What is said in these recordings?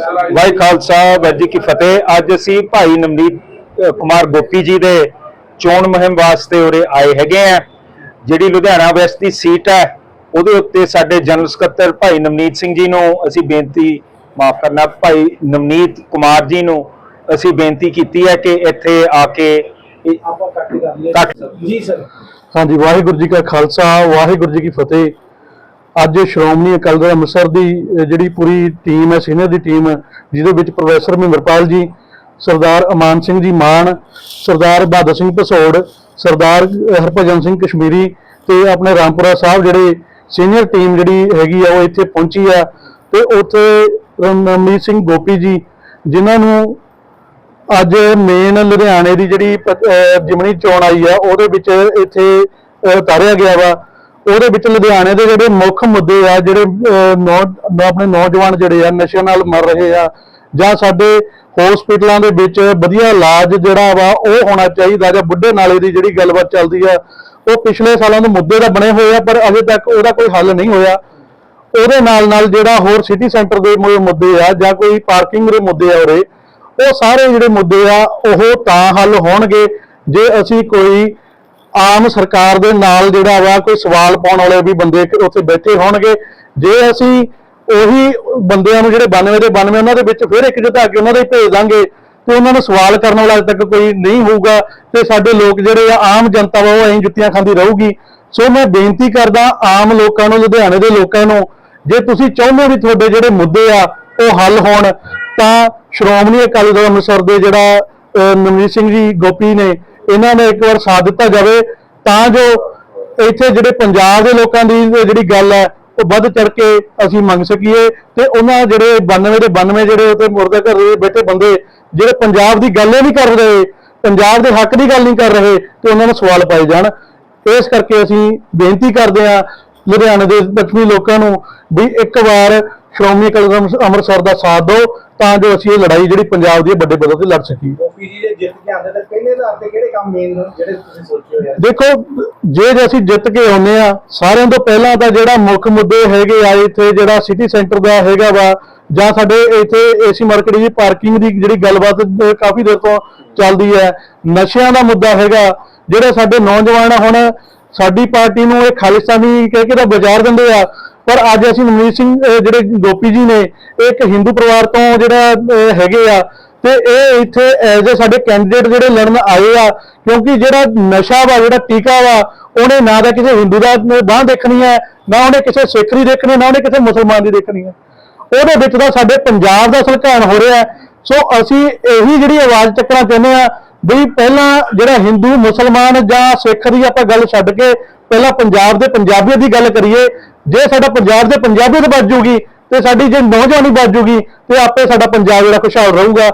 ਵਾਹਿ ਖਾਲਸਾ ਵਾਹਿਗੁਰੂ ਜੀ ਕੀ ਫਤਿਹ। ਅੱਜ ਅਸੀਂ ਭਾਈ ਨਵਨੀਤ ਅ, ਕੁਮਾਰ ਗੋਪੀ ਜੀ ਦੇ ਚੋਣ ਮੁਹਿੰਮ ਵਾਸਤੇ ਉਰੇ ਆਏ ਹੈਗੇ ਆ। ਜਿਹੜੀ ਲੁਧਿਆਣਾ ਵੈਸਟ ਦੀ ਸੀਟ ਹੈ ਉਹਦੇ ਉੱਤੇ ਸਾਡੇ ਜਨਰਲ ਸਕੱਤਰ ਭਾਈ ਨਵਨੀਤ ਸਿੰਘ ਜੀ ਨੂੰ ਅਸੀਂ ਬੇਨਤੀ ਮਾਫ ਕਰਨਾ ਭਾਈ ਨਵਨੀਤ ਕੁਮਾਰ ਜੀ ਨੂੰ ਅਸੀਂ ਬੇਨਤੀ ਕੀਤੀ ਹੈ ਕਿ ਇੱਥੇ ਆ ਕੇ ਆਪਾਂ ਕੱਟ ਕਰ ਲਈਏ। ਜੀ ਸਰ। ਹਾਂਜੀ ਵਾਹਿਗੁਰੂ ਜੀ ਕਾ ਖਾਲਸਾ ਵਾਹਿਗੁਰੂ ਜੀ ਕੀ ਫਤਿਹ। ਅੱਜ ਸ਼੍ਰੋਮਣੀ ਅਕਾਲੀ ਦਲ ਅੰਮ੍ਰਿਤਸਰ ਦੀ ਜਿਹੜੀ ਪੂਰੀ ਟੀਮ ਹੈ ਸੀਨੀਅਰ ਦੀ ਟੀਮ ਜਿਹਦੇ ਵਿੱਚ ਪ੍ਰੋਫੈਸਰ ਮਹਿੰਦਰਪਾਲ ਜੀ, ਸਰਦਾਰ ਅਮਾਨ ਸਿੰਘ ਜੀ ਮਾਨ, ਸਰਦਾਰ ਬਹਾਦਰ ਸਿੰਘ ਭਸੌੜ, ਸਰਦਾਰ ਹਰਭਜਨ ਸਿੰਘ ਕਸ਼ਮੀਰੀ ਤੇ ਆਪਣੇ ਰਾਮਪੁਰਾ ਸਾਹਿਬ ਜਿਹੜੇ ਸੀਨੀਅਰ ਟੀਮ ਜਿਹੜੀ ਹੈਗੀ ਆ, ਉਹ ਇੱਥੇ ਪਹੁੰਚੀ ਆ। ਤੇ ਉੱਥੇ ਰਮਨੀਤ ਸਿੰਘ ਗੋਪੀ ਜੀ, ਜਿਨ੍ਹਾਂ ਨੂੰ ਅੱਜ ਮੇਨ ਲੁਧਿਆਣੇ ਦੀ ਜਿਹੜੀ ਪ- ਜਿਮਣੀ ਚੋਣ ਆਈ ਆ, ਉਹਦੇ ਵਿੱਚ ਇੱਥੇ ਉਤਾਰਿਆ ਗਿਆ ਵਾ। ਉਹਦੇ ਵਿੱਚ ਲੁਧਿਆਣੇ ਦੇ ਜਿਹੜੇ ਮੁੱਖ ਮੁੱਦੇ ਆ, ਜਿਹੜੇ ਆਪਣੇ ਨੌਜਵਾਨ ਜਿਹੜੇ ਆ ਨਸ਼ੇ ਨਾਲ ਮਰ ਰਹੇ ਆ, ਜਾਂ ਸਾਡੇ ਹਸਪੀਟਲਾਂ ਦੇ ਵਿੱਚ ਵਧੀਆ ਇਲਾਜ ਜਿਹੜਾ ਵਾ, ਉਹ ਹੋਣਾ ਚਾਹੀਦਾ, ਜਾਂ ਬੁੱਢੇ ਨਾਲੇ ਦੀ ਜਿਹੜੀ ਗੱਲਬਾਤ ਚੱਲਦੀ ਆ, ਉਹ ਪਿਛਲੇ ਸਾਲਾਂ ਦੇ ਮੁੱਦੇ ਤਾਂ ਬਣੇ ਹੋਏ ਆ, ਪਰ ਅਜੇ ਤੱਕ ਉਹਦਾ ਕੋਈ ਹੱਲ ਨਹੀਂ ਹੋਇਆ। ਉਹਦੇ ਨਾਲ ਨਾਲ ਜਿਹੜਾ ਹੋਰ ਸਿਟੀ ਸੈਂਟਰ ਦੇ ਮੁੱਦੇ ਆ, ਜਾਂ ਕੋਈ ਪਾਰਕਿੰਗ ਦੇ ਮੁੱਦੇ ਆ ਉਰੇ, ਉਹ ਸਾਰੇ ਜਿਹੜੇ ਮੁੱਦੇ ਆ, ਉਹ ਤਾਂ ਹੱਲ ਹੋਣਗੇ, ਜੇ ਅਸੀਂ ਕੋਈ ਆਮ ਸਰਕਾਰ ਦੇ ਨਾਲ ਜਿਹੜਾ ਵਾ ਕੋਈ ਸਵਾਲ ਪਾਉਣ ਵਾਲੇ ਵੀ ਬੰਦੇ ਉੱਥੇ ਬੈਠੇ ਹੋਣਗੇ। ਜੇ ਅਸੀਂ ਉਹੀ ਬੰਦਿਆਂ ਨੂੰ ਜਿਹੜੇ 92 ਦੇ 92 ਉਹਨਾਂ ਦੇ ਵਿੱਚ ਫਿਰ ਇੱਕ ਜੁਟਾ ਕੇ ਉਹਨਾਂ ਦੇ ਭੇਜ ਦਾਂਗੇ ਤੇ ਉਹਨਾਂ ਨੂੰ ਸਵਾਲ ਕਰਨ ਵਾਲਾ ਅੱਜ ਤੱਕ ਕੋਈ ਨਹੀਂ ਹੋਊਗਾ ਤੇ ਸਾਡੇ ਲੋਕ ਜਿਹੜੇ ਆ ਆਮ ਜਨਤਾ ਵਾ ਉਹ ਐਂ ਜੁੱਤੀਆਂ ਖਾਂਦੀ ਰਹੂਗੀ। ਸੋ ਮੈਂ ਬੇਨਤੀ ਕਰਦਾ ਆਮ ਲੋਕਾਂ ਨੂੰ ਲੁਧਿਆਣੇ ਦੇ ਲੋਕਾਂ ਨੂੰ ਜੇ ਤੁਸੀਂ ਚਾਹੁੰਦੇ ਵੀ ਤੁਹਾਡੇ ਜਿਹੜੇ ਮੁੱਦੇ ਆ ਉਹ ਹੱਲ ਹੋਣ ਤਾਂ ਸ਼੍ਰੋਮਣੀ ਅਕਾਲੀ ਦਲ ਅੰਮ੍ਰਿਤਸਰ ਦੇ ਜਿਹੜਾ ਅਹ, ਨਵਨੀਤ ਸਿੰਘ ਜੀ ਗੋਪੀ ਨੇ ਇਹਨਾਂ ਨੇ ਇੱਕ ਵਾਰ ਸਾਥ ਦਿੱਤਾ ਜਾਵੇ, ਤਾਂ ਜੋ ਇੱਥੇ ਜਿਹੜੇ ਪੰਜਾਬ ਦੇ ਲੋਕਾਂ ਦੀ ਜਿਹੜੀ ਗੱਲ ਹੈ, ਉਹ ਵੱਧ ਚੜ ਕੇ ਅਸੀਂ ਮੰਗ ਸਕੀਏ ਤੇ ਉਹਨਾਂ ਜਿਹੜੇ 92 ਦੇ 92 ਜਿਹੜੇ ਉੱਤੇ ਮੁਰਦਾ ਘਰ ਦੇ ਬੈਠੇ ਬੰਦੇ, ਜਿਹੜੇ ਪੰਜਾਬ ਦੀ ਗੱਲ ਹੀ ਨਹੀਂ ਕਰ ਰਹੇ, ਪੰਜਾਬ ਦੇ ਹੱਕ ਦੀ ਗੱਲ ਨਹੀਂ ਕਰ ਰਹੇ, ਤੇ ਉਹਨਾਂ ਨੂੰ ਸਵਾਲ ਪਾਏ ਜਾਣ। ਇਸ ਕਰਕੇ ਅਸੀਂ ਬੇਨਤੀ ਕਰਦੇ ਹਾਂ ਲੁਧਿਆਣੇ ਦੇ ਦੱਖਣੀ ਲੋਕਾਂ ਨੂੰ ਵੀ ਇੱਕ ਵਾਰ ਸ਼੍ਰੋਮਣੀ ਅਕਾਲੀ ਦਲ ਅੰਮ੍ਰਿਤਸਰ ਦਾ ਸਾਥ ਦਿਓ, ਤਾਂ ਜੋ ਅਸੀਂ ਇਹ ਲੜਾਈ ਜਿਹੜੀ ਪੰਜਾਬ ਦੀ ਹੈ ਵੱਡੇ ਪੱਧਰ ਤੇ ਲੜ ਸਕੀਏ। ਗੋਪੀ ਜੀ ਜਿੱਤ ਕੇ ਆਉਂਦੇ ਤਾਂ ਪਹਿਲੇ ਆਧਾਰ ਤੇ ਕਿਹੜੇ ਕੰਮ ਮੇਨ ਜਿਹੜੇ ਤੁਸੀਂ ਸੋਚੇ ਹੋਏ ਆ? ਦੇਖੋ, ਜੇ ਅਸੀਂ ਜਿੱਤ ਕੇ ਆਉਂਦੇ ਆ ਸਾਰਿਆਂ ਤੋਂ ਪਹਿਲਾਂ ਤਾਂ ਜਿਹੜਾ ਮੁੱਖ ਮੁੱਦੇ ਹੈਗੇ ਆ ਇੱਥੇ, ਜਿਹੜਾ ਸਿਟੀ ਸੈਂਟਰ ਦਾ ਹੈਗਾ ਵਾ, ਜਾਂ ਸਾਡੇ ਇੱਥੇ ਏਸੀ ਮਾਰਕੀਟ ਦੀ ਪਾਰਕਿੰਗ ਦੀ ਜਿਹੜੀ ਗੱਲਬਾਤ ਕਾਫੀ ਦੇਰ ਤੋਂ ਚੱਲਦੀ ਹੈ। ਨਸ਼ਿਆਂ ਦਾ ਮੁੱਦਾ ਹੈਗਾ। ਜਿਹੜੇ ਸਾਡੇ ਨੌਜਵਾਨ ਹੁਣ, ਸਾਡੀ ਪਾਰਟੀ ਨੂੰ ਇਹ ਖਾਲਿਸਤਾਨੀ ਕਹਿ ਕੇ ਤਾਂ ਬਾਜ਼ਾਰ ਦਿੰਦੇ ਆ। ਪਰ ਅੱਜ ਅਸੀਂ ਮਨਮੀਤ ਸਿੰਘ ਜਿਹੜੇ ਗੋਪੀ ਜੀ ਨੇ, ਇਹ ਇੱਕ ਹਿੰਦੂ ਪਰਿਵਾਰ ਤੋਂ ਜਿਹੜਾ ਹੈਗੇ ਆ ਤੇ ਇਹ ਇੱਥੇ ਐਜ਼ ਅ ਸਾਡੇ ਕੈਂਡੀਡੇਟ ਜਿਹੜੇ ਲੜਨ ਆਏ ਆ, ਕਿਉਂਕਿ ਜਿਹੜਾ ਨਸ਼ਾ ਵਾ, ਜਿਹੜਾ ਟੀਕਾ ਵਾ, ਉਹਨੇ ਨਾ ਤਾਂ ਕਿਸੇ ਹਿੰਦੂ ਦਾ ਬਾਹ ਦੇਖਣੀ ਹੈ, ਨਾ ਉਹਨੇ ਕਿਸੇ ਸਿੱਖ ਦੀ ਦੇਖਣੀ ਨਾ ਉਹਨੇ ਕਿਸੇ ਮੁਸਲਮਾਨ ਦੀ ਦੇਖਣੀ ਹੈ। ਉਹਦੇ ਵਿੱਚ ਤਾਂ ਸਾਡੇ ਪੰਜਾਬ ਦਾ ਸਲਕਾਨ ਹੋ ਰਿਹਾ ਸੋ ਅਸੀਂ ਇਹੀ ਜਿਹੜੀ ਆਵਾਜ਼ ਚੱਕਣਾ ਚਾਹੁੰਦੇ ਆ ਵੀ ਪਹਿਲਾਂ ਜਿਹੜਾ ਹਿੰਦੂ, ਮੁਸਲਮਾਨ ਜਾਂ ਸਿੱਖ ਦੀ ਆਪਾਂ ਗੱਲ ਛੱਡ ਕੇ ਪਹਿਲਾਂ ਪੰਜਾਬ ਦੇ ਪੰਜਾਬੀਅਤ ਦੀ ਗੱਲ ਕਰੀਏ, ਜੇ ਸਾਡਾ ਪੰਜਾਬ ਦੇ ਪੰਜਾਬੀਅਤ ਬਚ ਜੂਗੀ ਤੇ ਸਾਡੀ ਜੇ ਨੌਜਵਾਨੀ ਬਚ ਜੂਗੀ ਤੇ ਆਪੇ ਸਾਡਾ ਪੰਜਾਬ ਜਿਹੜਾ ਖੁਸ਼ਹਾਲ ਰਹੂਗਾ।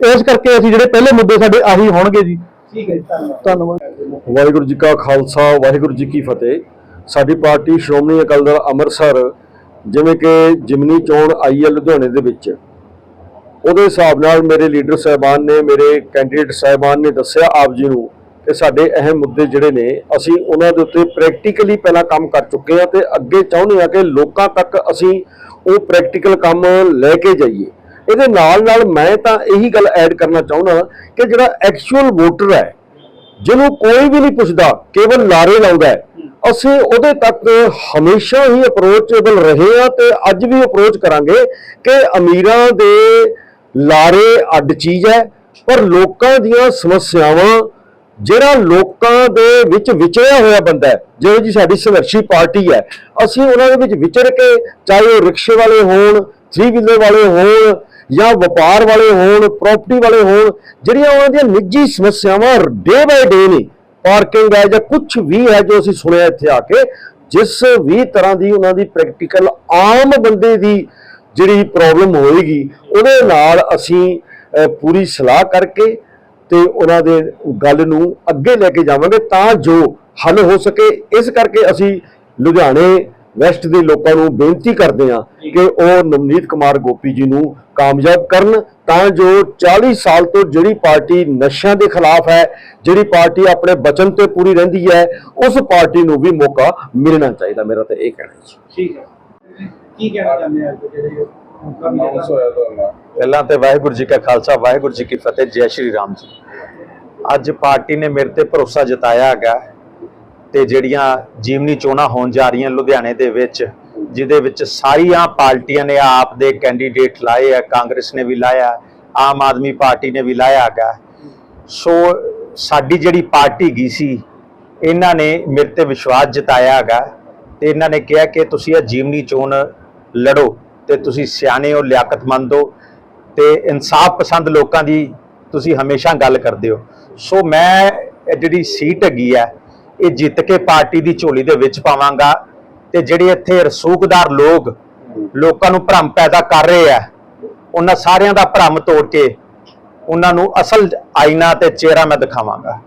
ਇਸ ਕਰਕੇ ਅਸੀਂ ਜਿਹੜੇ ਪਹਿਲੇ ਮੁੱਦੇ ਸਾਡੇ ਆਹੀ ਹੋਣਗੇ ਜੀ। ਠੀਕ ਹੈ ਧੰਨਵਾਦ। ਵਾਹਿਗੁਰੂ ਜੀ ਕਾ ਖਾਲਸਾ ਵਾਹਿਗੁਰੂ ਜੀ ਕੀ ਫਤਿਹ। ਸਾਡੀ ਪਾਰਟੀ ਸ਼੍ਰੋਮਣੀ ਅਕਾਲੀ ਦਲ ਅੰਮ੍ਰਿਤਸਰ ਜਿਵੇਂ ਕਿ ਜਿਮਨੀ ਚੋਣ ਆਈ ਹੈ ਲੁਧਿਆਣੇ ਦੇ ਵਿੱਚ। ਉਹਦੇ ਹਿਸਾਬ ਨਾਲ ਮੇਰੇ ਲੀਡਰ ਸਾਹਿਬਾਨ ਨੇ ਮੇਰੇ ਕੈਂਡੀਡੇਟ ਸਾਹਿਬਾਨ ਨੇ ਦੱਸਿਆ ਆਪ ਜੀ ਨੂੰ ਕਿ ਸਾਡੇ ਅਹਿਮ ਮੁੱਦੇ ਜਿਹੜੇ ਨੇ ਅਸੀਂ ਉਹਨਾਂ ਦੇ ਉੱਤੇ ਪ੍ਰੈਕਟੀਕਲੀ ਪਹਿਲਾਂ ਕੰਮ ਕਰ ਚੁੱਕੇ ਹਾਂ ਤੇ ਅੱਗੇ ਚਾਹੁੰਦੇ ਹਾਂ ਕਿ ਲੋਕਾਂ ਤੱਕ ਅਸੀਂ ਉਹ ਪ੍ਰੈਕਟੀਕਲ ਕੰਮ ਲੈ ਕੇ ਜਾਈਏ। ਇਹਦੇ ਨਾਲ ਨਾਲ ਮੈਂ ਤਾਂ ਇਹੀ ਗੱਲ ਐਡ ਕਰਨਾ ਚਾਹੁੰਦਾ ਕਿ ਜਿਹੜਾ ਐਕਚੁਅਲ ਵੋਟਰ ਹੈ, ਜਿਹਨੂੰ ਕੋਈ ਵੀ ਨਹੀਂ ਪੁੱਛਦਾ, ਕੇਵਲ ਲਾਰੇ ਲਾਉਂਦਾ ਹੈ। ਅਸੀਂ ਉਹਦੇ ਤੱਕ ਹਮੇਸ਼ਾ ਹੀ ਅਪਰੋਚੇਬਲ ਰਹੇ ਆ ਤੇ ਅੱਜ ਵੀ ਅਪਰੋਚ ਕਰਾਂਗੇ ਕਿ ਅਮੀਰਾਂ ਦੇ ਲਾਰੇ ਅੱਡ ਚੀਜ਼ ਹੈ, ਪਰ ਲੋਕਾਂ ਦੀਆਂ ਸਮੱਸਿਆਵਾਂ ਜਿਹੜਾ ਲੋਕਾਂ ਦੇ ਵਿੱਚ ਵਿਚਰਿਆ ਹੋਇਆ ਬੰਦਾ ਹੈ ਜਿਵੇਂ ਜੀ ਸਾਡੀ ਸੰਘਰਸ਼ੀ ਪਾਰਟੀ ਹੈ, ਅਸੀਂ ਉਹਨਾਂ ਦੇ ਵਿੱਚ ਵਿਚਰ ਕੇ ਚਾਹੇ ਉਹ ਰਿਕਸ਼ੇ ਵਾਲੇ ਹੋਣ ਥ੍ਰੀ ਵੀਲਰ ਵਾਲੇ ਹੋਣ ਜਾਂ ਵਪਾਰ ਵਾਲੇ ਹੋਣ ਪ੍ਰਾਪਰਟੀ ਵਾਲੇ ਹੋਣ, ਜਿਹੜੀਆਂ ਉਹਨਾਂ ਦੀਆਂ ਨਿੱਜੀ ਸਮੱਸਿਆਵਾਂ ਡੇ ਬਾਏ ਡੇ ਨੇ ਪਾਰਕਿੰਗ ਹੈ ਜਾਂ ਕੁਝ ਵੀ ਹੈ ਜੋ ਅਸੀਂ ਸੁਣਿਆ ਇੱਥੇ ਆ ਕੇ, ਜਿਸ ਵੀ ਤਰ੍ਹਾਂ ਦੀ ਉਹਨਾਂ ਦੀ ਪ੍ਰੈਕਟੀਕਲ ਆਮ ਬੰਦੇ ਦੀ ਜਿਹੜੀ ਪ੍ਰੋਬਲਮ ਹੋਏਗੀ, ਉਹਦੇ ਨਾਲ ਅਸੀਂ ਪੂਰੀ ਸਲਾਹ ਕਰਕੇ ਤੇ ਉਹਨਾਂ ਦੇ ਗੱਲ ਨੂੰ ਅੱਗੇ ਲੈ ਕੇ ਜਾਵਾਂਗੇ ਤਾਂ ਜੋ ਹੱਲ ਹੋ ਸਕੇ। ਇਸ ਕਰਕੇ ਅਸੀਂ ਲੁਧਿਆਣੇ ਵੈਸਟ ਦੇ ਲੋਕਾਂ ਨੂੰ ਬੇਨਤੀ ਕਰਦੇ ਹਾਂ ਕਿ ਉਹ ਨਵਨੀਤ ਕੁਮਾਰ ਗੋਪੀ ਜੀ ਨੂੰ ਕਾਮਯਾਬ ਕਰਨ ਤਾਂ ਜੋ 40 ਸਾਲ ਤੋਂ ਜਿਹੜੀ ਪਾਰਟੀ ਨਸ਼ਿਆਂ ਦੇ ਖਿਲਾਫ ਹੈ ਜਿਹੜੀ ਪਾਰਟੀ ਆਪਣੇ ਬਚਨ ਤੇ ਪੂਰੀ ਰਹਿੰਦੀ ਹੈ ਉਸ ਪਾਰਟੀ ਨੂੰ ਵੀ ਮੌਕਾ ਮਿਲਣਾ ਚਾਹੀਦਾ। ਮੇਰਾ ਤਾਂ ਇਹ ਕਹਿਣਾ ਹੈ ਠੀਕ ਹੈ। ਕੀ ਕਹਿਣਾ ਚਾਹੁੰਦੇ ਆ ਜਿਹੜੇ ਅਨਾਉਂਸ ਹੋਇਆ ਤੁਹਾਨੂੰ ਪਹਿਲਾਂ ਤੇ ਵਾਹਿਗੁਰੂ ਜੀ ਕਾ ਖਾਲਸਾ, ਵਾਹਿਗੁਰੂ ਜੀ ਕੀ ਫਤਿਹ, ਜੈ ਸ਼੍ਰੀ ਰਾਮ ਜੀ। ਅੱਜ ਪਾਰਟੀ ਨੇ ਮੇਰੇ ਤੇ ਭਰੋਸਾ ਜਤਾਇਆ ਹੈਗਾ ਤੇ ਜਿਹੜੀਆਂ ਜੀਵਨੀ ਚੋਣਾਂ ਹੋਣ ਜਾ ਰਹੀਆਂ ਲੁਧਿਆਣੇ ਦੇ ਵਿੱਚ, ਜਿਹਦੇ ਵਿੱਚ ਸਾਰੀਆਂ ਪਾਰਟੀਆਂ ਨੇ ਆਪ ਦੇ ਕੈਂਡੀਡੇਟ ਲਾਏ ਆ, ਕਾਂਗਰਸ ਨੇ ਵੀ ਲਾਇਆ, ਆਮ ਆਦਮੀ ਪਾਰਟੀ ਨੇ ਵੀ ਲਾਇਆ ਹੈਗਾ। ਸੋ ਸਾਡੀ ਜਿਹੜੀ ਪਾਰਟੀ ਗਈ ਸੀ, ਇਹਨਾਂ ਨੇ ਮੇਰੇ ਤੇ ਵਿਸ਼ਵਾਸ ਜਤਾਇਆ ਹੈਗਾ ਤੇ ਇਹਨਾਂ ਨੇ ਕਿਹਾ ਕਿ ਤੁਸੀਂ ਇਹ ਜੀਵਨੀ ਚੋਣ ਲੜੋ ਤੇ ਤੁਸੀਂ ਸਿਆਣੇ ਹੋ, ਲਿਆਕਤਮੰਦ ਹੋ ਤੇ ਇਨਸਾਫ ਪਸੰਦ ਲੋਕਾਂ ਦੀ ਤੁਸੀਂ ਹਮੇਸ਼ਾ ਗੱਲ ਕਰਦੇ ਹੋ। ਸੋ ਮੈਂ ਜਿਹੜੀ ਸੀਟ ਹੈਗੀ ਆ ਇਹ ਜਿੱਤ ਕੇ ਪਾਰਟੀ ਦੀ ਝੋਲੀ ਦੇ ਵਿੱਚ ਪਾਵਾਂਗਾ ਤੇ ਜਿਹੜੇ ਇੱਥੇ ਰਸੂਖਦਾਰ ਲੋਕ ਲੋਕਾਂ ਨੂੰ ਭਰਮ ਪੈਦਾ ਕਰ ਰਹੇ ਆ ਉਹਨਾਂ ਸਾਰਿਆਂ ਦਾ ਭਰਮ ਤੋੜ ਕੇ ਉਹਨਾਂ ਨੂੰ ਅਸਲ ਆਇਨਾ ਤੇ ਚਿਹਰਾ ਮੈਂ ਦਿਖਾਵਾਂਗਾ।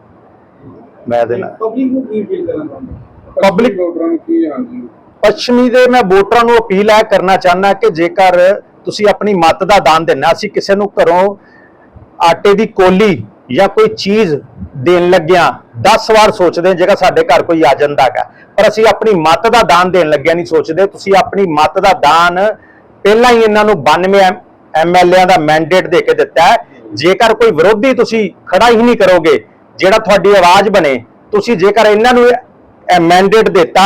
ਮੈਂ ਇਹਦੇ ਨਾਲ ਪਬਲਿਕ ਨੂੰ ਕੀ ਫੀਲ ਕਰਨਾ ਚਾਹੁੰਦੇ Public- ਵੋਟਰਾਂ ਨੂੰ ਕੀ ਹਾਂਜੀ ਪੱਛਮੀ ਦੇ ਮੈਂ ਵੋਟਰਾਂ ਨੂੰ ਅਪੀਲ ਹੈ ਕਰਨਾ ਚਾਹੁੰਦਾ ਕਿ ਜੇਕਰ ਤੁਸੀਂ ਆਪਣੀ ਮੱਤ ਦਾ ਦਾਨ ਦੇਣਾ ਅਸੀਂ ਕਿਸੇ ਨੂੰ ਘਰੋਂ ਆਟੇ ਦੀ ਕੋਲੀ ਜਾਂ ਕੋਈ ਚੀਜ਼ ਦੇਣ ਲੱਗਿਆ 10 ਵਾਰ ਸੋਚਦੇ ਜੇਕਰ ਸਾਡੇ ਘਰ ਕੋਈ ਆ ਜਾਂਦਾ ਹੈ ਪਰ ਅਸੀਂ ਆਪਣੀ ਮੱਤ ਦਾ ਦਾਨ ਦੇਣ ਲੱਗਿਆ ਨਹੀਂ ਸੋਚਦੇ। ਤੁਸੀਂ ਆਪਣੀ ਮੱਤ ਦਾ ਦਾਨ ਪਹਿਲਾਂ ਹੀ ਇਹਨਾਂ ਨੂੰ 92 ਐਮਐਲਏਆਂ ਦਾ ਮੈਂਡੇਟ ਦੇ ਕੇ ਦਿੱਤਾ ਹੈ। ਜੇਕਰ ਕੋਈ ਵਿਰੋਧੀ ਤੁਸੀਂ ਖੜਾ ਹੀ ਨਹੀਂ ਕਰੋਗੇ, ਜਿਹੜਾ ਤੁਹਾਡੀ ਆਵਾਜ਼ ਬਣੇ, ਤੁਸੀਂ ਜੇਕਰ ਇਹਨਾਂ ਨੂੰ ਮੈਂਡੇਟ ਦਿੱਤਾ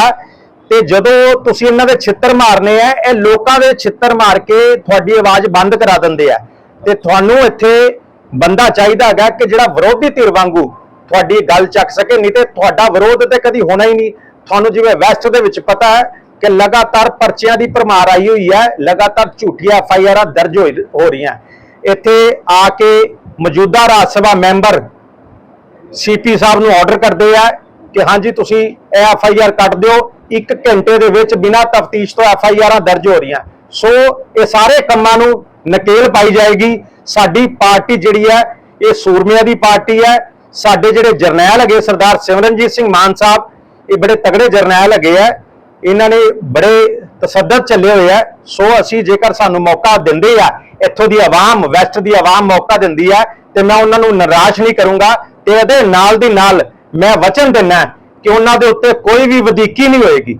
ਤੇ ਜਦੋਂ ਤੁਸੀਂ ਇਹਨਾਂ ਦੇ ਛਿੱਤਰ ਮਾਰਨੇ ਆ, ਇਹ ਲੋਕਾਂ ਦੇ ਛਿੱਤਰ ਮਾਰ ਕੇ ਤੁਹਾਡੀ ਆਵਾਜ਼ ਬੰਦ ਕਰਾ ਦਿੰਦੇ ਆ। ਤੇ ਤੁਹਾਨੂੰ ਇੱਥੇ ਬੰਦਾ ਚਾਹੀਦਾ ਹੈਗਾ ਕਿ ਜਿਹੜਾ ਵਿਰੋਧੀ ਧਿਰ ਵਾਂਗੂ ਤੁਹਾਡੀ ਗੱਲ ਚੱਕ ਸਕੇ, ਨਹੀਂ ਤੇ ਤੁਹਾਡਾ ਵਿਰੋਧ ਤੇ ਕਦੀ ਹੋਣਾ ਹੀ ਨਹੀਂ। ਤੁਹਾਨੂੰ ਜਿਵੇਂ ਵੈਸਟ ਦੇ ਵਿੱਚ ਪਤਾ ਹੈ ਕਿ ਲਗਾਤਾਰ ਪਰਚਿਆਂ ਦੀ ਭਰਮਾਰ ਆਈ ਹੋਈ ਹੈ, ਲਗਾਤਾਰ ਝੂਠੀਆਂ ਐੱਫ ਆਈ ਆਰਾਂ ਦਰਜ ਹੋ ਰਹੀਆਂ। ਇੱਥੇ ਆ ਕੇ ਮੌਜੂਦਾ ਰਾਜ ਸਭਾ ਮੈਂਬਰ ਸੀਪੀ ਸਾਹਿਬ ਨੂੰ ਆਰਡਰ ਕਰਦੇ ਆ ਕਿ ਹਾਂਜੀ, ਤੁਸੀਂ ਇਹ ਐਫ ਆਈ ਆਰ ਕੱਟ ਦਿਓ। ਇੱਕ ਘੰਟੇ ਦੇ ਵਿੱਚ ਬਿਨਾਂ ਤਫਤੀਸ਼ ਤੋਂ ਐਫ ਆਈ ਆਰਾਂ ਦਰਜ ਹੋ ਰਹੀਆਂ। ਸੋ ਇਹ ਸਾਰੇ ਕੰਮਾਂ ਨੂੰ ਨਕੇਲ ਪਾਈ ਜਾਏਗੀ। ਸਾਡੀ ਪਾਰਟੀ ਜਿਹੜੀ ਹੈ, ਇਹ ਸੂਰਮਿਆਂ ਦੀ ਪਾਰਟੀ ਹੈ। ਸਾਡੇ ਜਿਹੜੇ ਜਰਨੈਲ ਹੈਗੇ, ਸਰਦਾਰ ਸਿਮਰਨਜੀਤ ਸਿੰਘ ਮਾਨ ਸਾਹਿਬ, ਇਹ ਬੜੇ ਤਗੜੇ ਜਰਨੈਲ ਹੈਗੇ ਆ। ਇਹਨਾਂ ਨੇ ਬੜੇ ਤਸੱਦਦ ਚੱਲੇ ਹੋਏ ਆ। ਸੋ ਅਸੀਂ ਜੇਕਰ ਸਾਨੂੰ ਮੌਕਾ ਦਿੰਦੇ ਆ, ਇੱਥੋਂ ਦੀ ਆਵਾਮ, ਵੈਸਟ ਦੀ ਆਵਾਮ ਮੌਕਾ ਦਿੰਦੀ ਆ, ਤੇ ਮੈਂ ਉਹਨਾਂ ਨੂੰ ਨਿਰਾਸ਼ ਨਹੀਂ ਕਰੂੰਗਾ। ਤੇ ਇਹਦੇ ਨਾਲ ਦੀ ਨਾਲ ਮੈਂ ਵਚਨ ਦਿੰਦਾ ਕਿ ਉਹਨਾਂ ਦੇ ਉੱਤੇ ਕੋਈ ਵੀ ਵਧੀਕੀ ਨਹੀਂ ਹੋਏਗੀ।